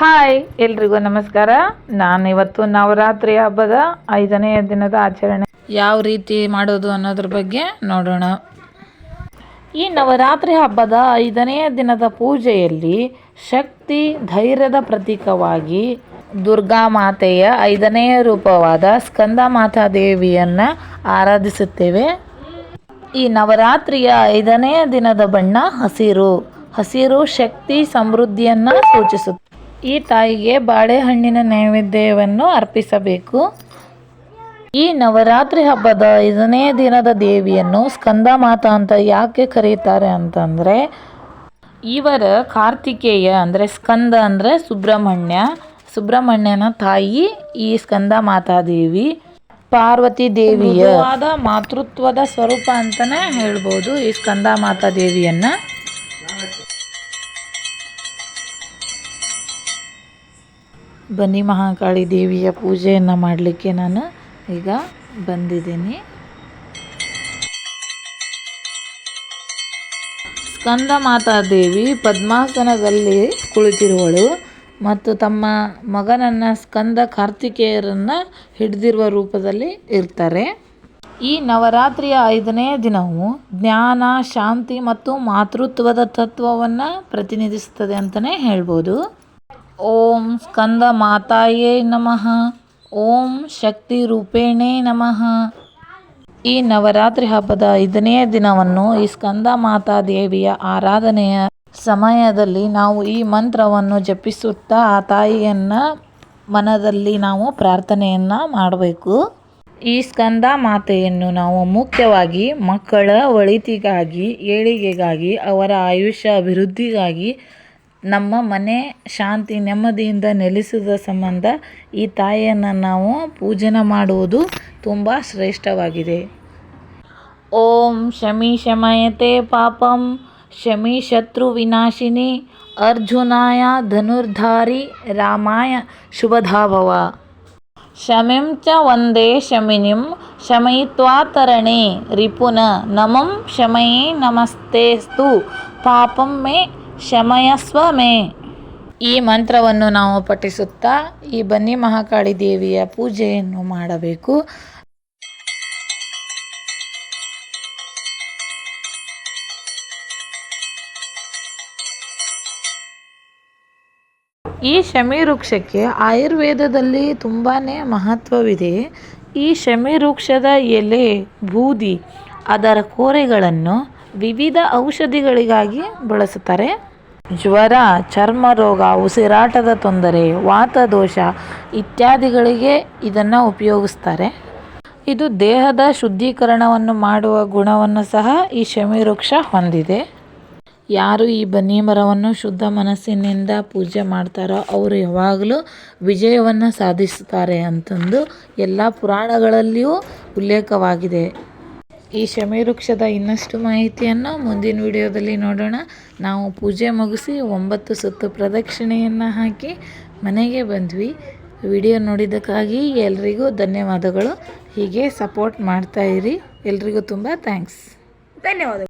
Hi ಎಲ್ರಿಗೂ ನಮಸ್ಕಾರ. ನಾನು ಇವತ್ತು ನವರಾತ್ರಿ ಹಬ್ಬದ ಐದನೆಯ ದಿನದ ಆಚರಣೆ. ಯಾವ ರೀತಿ ಮಾಡೋದು ಅನ್ನೋದ್ರ ಬಗ್ಗೆ ನೋಡೋಣ. ಈ ನವರಾತ್ರಿ ಹಬ್ಬದ ಐದನೆಯ ದಿನದ ಪೂಜೆಯಲ್ಲಿ ಶಕ್ತಿ ಧೈರ್ಯದ ಪ್ರತೀಕವಾಗಿ ದುರ್ಗಾ ಮಾತೆಯ ಐದನೆಯ ರೂಪವಾದ ಸ್ಕಂದ ಮಾತಾ ದೇವಿಯನ್ನು ಆರಾಧಿಸುತ್ತೇವೆ. ಈ ನವರಾತ್ರಿಯ ಐದನೆಯ ದಿನದ ಬಣ್ಣ ಹಸಿರು. ಹಸಿರು ಶಕ್ತಿ ಸಮೃದ್ಧಿಯನ್ನು ಸೂಚಿಸುತ್ತೆ. ಈ ತಾಯಿಗೆ ಬಾಳೆಹಣ್ಣಿನ ನೈವೇದ್ಯವನ್ನು ಅರ್ಪಿಸಬೇಕು. ಈ ನವರಾತ್ರಿ ಹಬ್ಬದ ಐದನೇ ದಿನದ ದೇವಿಯನ್ನು ಸ್ಕಂದ ಮಾತಾ ಅಂತ ಯಾಕೆ ಕರೀತಾರೆ ಅಂತಂದರೆ, ಇವರ ಕಾರ್ತಿಕೇಯ ಅಂದರೆ ಸ್ಕಂದ ಅಂದರೆ ಸುಬ್ರಹ್ಮಣ್ಯ. ಸುಬ್ರಹ್ಮಣ್ಯನ ತಾಯಿ ಈ ಸ್ಕಂದ ಮಾತಾದೇವಿ ಪಾರ್ವತಿ ದೇವಿಯ ಮಾತೃತ್ವದ ಸ್ವರೂಪ ಅಂತಲೇ ಹೇಳ್ಬೋದು ಈ ಸ್ಕಂದ ಮಾತಾ ದೇವಿಯನ್ನು. ಬನ್ನಿ ಮಹಾಕಾಳಿ ದೇವಿಯ ಪೂಜೆಯನ್ನು ಮಾಡಲಿಕ್ಕೆ ನಾನು ಈಗ ಬಂದಿದ್ದೀನಿ. ಸ್ಕಂದ ಮಾತಾ ದೇವಿ ಪದ್ಮಾಸನದಲ್ಲಿ ಕುಳಿತಿರುವಳು ಮತ್ತು ತಮ್ಮ ಮಗನನ್ನು ಸ್ಕಂದ ಕಾರ್ತಿಕೇಯರನ್ನು ಹಿಡಿದಿರುವ ರೂಪದಲ್ಲಿ ಇರ್ತಾರೆ. ಈ ನವರಾತ್ರಿಯ ಐದನೇ ದಿನವು ಜ್ಞಾನ, ಶಾಂತಿ ಮತ್ತು ಮಾತೃತ್ವದ ತತ್ವವನ್ನು ಪ್ರತಿನಿಧಿಸುತ್ತದೆ ಅಂತಲೇ ಹೇಳ್ಬೋದು. ಓಂ ಸ್ಕಂದ ಮಾತಾಯೇ ನಮಃ. ಓಂ ಶಕ್ತಿ ರೂಪೇಣೇ ನಮಃ. ಈ ನವರಾತ್ರಿ ಹಬ್ಬದ ಐದನೇ ದಿನವನ್ನು ಈ ಸ್ಕಂದ ಮಾತಾ ದೇವಿಯ ಆರಾಧನೆಯ ಸಮಯದಲ್ಲಿ ನಾವು ಈ ಮಂತ್ರವನ್ನು ಜಪಿಸುತ್ತಾ ಆ ತಾಯಿಯನ್ನು ಮನದಲ್ಲಿ ನಾವು ಪ್ರಾರ್ಥನೆಯನ್ನು ಮಾಡಬೇಕು. ಈ ಸ್ಕಂದ ಮಾತೆಯನ್ನು ನಾವು ಮುಖ್ಯವಾಗಿ ಮಕ್ಕಳ ಒಳಿತಿಗಾಗಿ, ಏಳಿಗೆಗಾಗಿ, ಅವರ ಆಯುಷ್ಯ ಅಭಿವೃದ್ಧಿಗಾಗಿ ನಮ್ಮ ಮನೆ ಶಾಂತಿ, ನೆಮ್ಮದಿಯಿಂದ ನೆಲೆಸಿದ ಸಂಬಂಧ ಈ ತಾಯಿಯನ್ನು ನಾವು ಪೂಜನೆ ಮಾಡುವುದು ತುಂಬ ಶ್ರೇಷ್ಠವಾಗಿದೆ. ಓಂ ಶಮಿ ಶಮಯತೆ ಪಾಪಂ, ಶಮಿ ಶತ್ರು ವಿನಾಶಿನಿ, ಅರ್ಜುನಾಯ ಧನುರ್ಧಾರಿ ರಾಮಾಯ ಶುಭಧಾಭವ. ಶಮಿಂ ಚ ವಂದೇ ಶಮಿನಿಂ, ಶಮಯಿತ್ವಾ ತರಣೆ ರಿಪುನ, ನಮಂ ಶಮಯೇ ನಮಸ್ತೆಸ್ತು, ಪಾಪಂ ಮೇ ಶಮಯಸ್ವ ಮೇ ಈ ಮಂತ್ರವನ್ನು ನಾವು ಪಠಿಸುತ್ತಾ ಈ ಬನ್ನಿ ಮಹಾಕಾಳಿ ದೇವಿಯ ಪೂಜೆಯನ್ನು ಮಾಡಬೇಕು. ಈ ಶಮಿ ವೃಕ್ಷಕ್ಕೆ ಆಯುರ್ವೇದದಲ್ಲಿ ತುಂಬಾ ಮಹತ್ವವಿದೆ. ಈ ಶಮಿ ವೃಕ್ಷದ ಎಲೆ, ಬೂದಿ, ಅದರ ಕೋರೆಗಳನ್ನು ವಿವಿಧ ಔಷಧಿಗಳಿಗಾಗಿ ಬಳಸುತ್ತಾರೆ. ಜ್ವರ, ಚರ್ಮ ರೋಗ, ಉಸಿರಾಟದ ತೊಂದರೆ, ವಾತದೋಷ ಇತ್ಯಾದಿಗಳಿಗೆ ಇದನ್ನು ಉಪಯೋಗಿಸ್ತಾರೆ. ಇದು ದೇಹದ ಶುದ್ಧೀಕರಣವನ್ನು ಮಾಡುವ ಗುಣವನ್ನು ಸಹ ಈ ಶಮಿ ವೃಕ್ಷ ಹೊಂದಿದೆ. ಯಾರು ಈ ಬನ್ನಿ ಮರವನ್ನು ಶುದ್ಧ ಮನಸ್ಸಿನಿಂದ ಪೂಜೆ ಮಾಡ್ತಾರೋ ಅವರು ಯಾವಾಗಲೂ ವಿಜಯವನ್ನು ಸಾಧಿಸುತ್ತಾರೆ ಅಂತಂದು ಎಲ್ಲ ಪುರಾಣಗಳಲ್ಲಿಯೂ ಉಲ್ಲೇಖವಾಗಿದೆ. ಈ ಶಮಿ ವೃಕ್ಷದ ಇನ್ನಷ್ಟು ಮಾಹಿತಿಯನ್ನು ಮುಂದಿನ ವಿಡಿಯೋದಲ್ಲಿ ನೋಡೋಣ. ನಾವು ಪೂಜೆ ಮುಗಿಸಿ ಒಂಬತ್ತು ಸುತ್ತು ಪ್ರದಕ್ಷಿಣೆಯನ್ನು ಹಾಕಿ ಮನೆಗೆ ಬಂದ್ವಿ. ವಿಡಿಯೋ ನೋಡಿದ್ದಕ್ಕಾಗಿ ಎಲ್ರಿಗೂ ಧನ್ಯವಾದಗಳು. ಹೀಗೆ ಸಪೋರ್ಟ್ ಮಾಡ್ತಾಯಿರಿ ಎಲ್ರಿಗೂ ತುಂಬ ಥ್ಯಾಂಕ್ಸ್. ಧನ್ಯವಾದಗಳು.